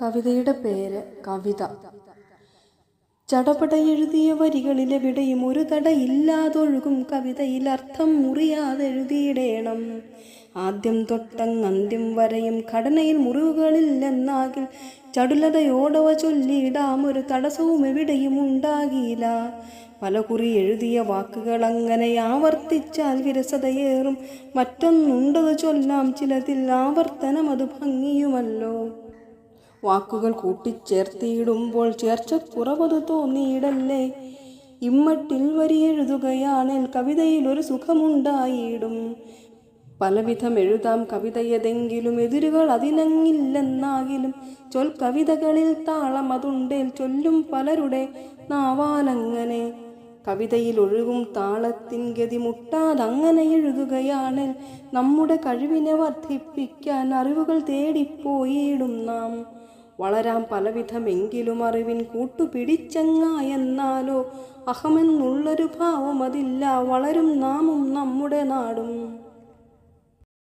കവിതയുടെ പേര് കവിത. ചടപട എഴുതിയ വരികളിലെവിടെയും ഒരു തടയില്ലാതൊഴുകും കവിതയിൽ അർത്ഥം മുറിയാതെഴുതിയിടേണം. ആദ്യം തൊട്ടങ് അന്ത്യം വരെയും ഘടനയിൽ മുറിവുകളില്ലെന്നാകിൽ ചടുലതയോടവ ചൊല്ലിയിടാം ഒരു തടസ്സവും എവിടെയും ഉണ്ടാകിയില്ല. പലകുറി എഴുതിയ വാക്കുകൾ അങ്ങനെ ആവർത്തിച്ചാൽ വിരസതയേറും. മറ്റൊന്നുണ്ടത് ചൊല്ലാം ചിലതിൽ ആവർത്തനം അത് ഭംഗിയുമല്ലോ. വാക്കുകൾ കൂട്ടിച്ചേർത്തിയിടുമ്പോൾ ചേർച്ചക്കുറവത് തോന്നിയിടല്ലേ? ഇമ്മട്ടിൽ വരി എഴുതുകയാണേൽ കവിതയിൽ ഒരു സുഖമുണ്ടായിടും. പലവിധം എഴുതാം കവിതയതെങ്കിലും എതിരുകൾ അതിനങ്ങില്ലെന്നാകിലും ചൊൽ കവിതകളിൽ താളം അതുണ്ടേൽ ചൊല്ലും പലരുടെ നാവാലങ്ങനെ. കവിതയിൽ ഒഴുകും താളത്തിൻ ഗതി മുട്ടാതങ്ങനെ എഴുതുകയാണ് നമ്മുടെ കഴിവിനെ വർദ്ധിപ്പിക്കാൻ അറിവുകൾ തേടിപ്പോയിടും നാം. വളരാൻ പലവിധമെങ്കിലും അറിവിൻ കൂട്ടുപിടിച്ചങ്ങായെന്നാലോ അഹമെന്നുള്ളൊരു ഭാവം അതില്ല വളരും നാമും നമ്മുടെ നാടും.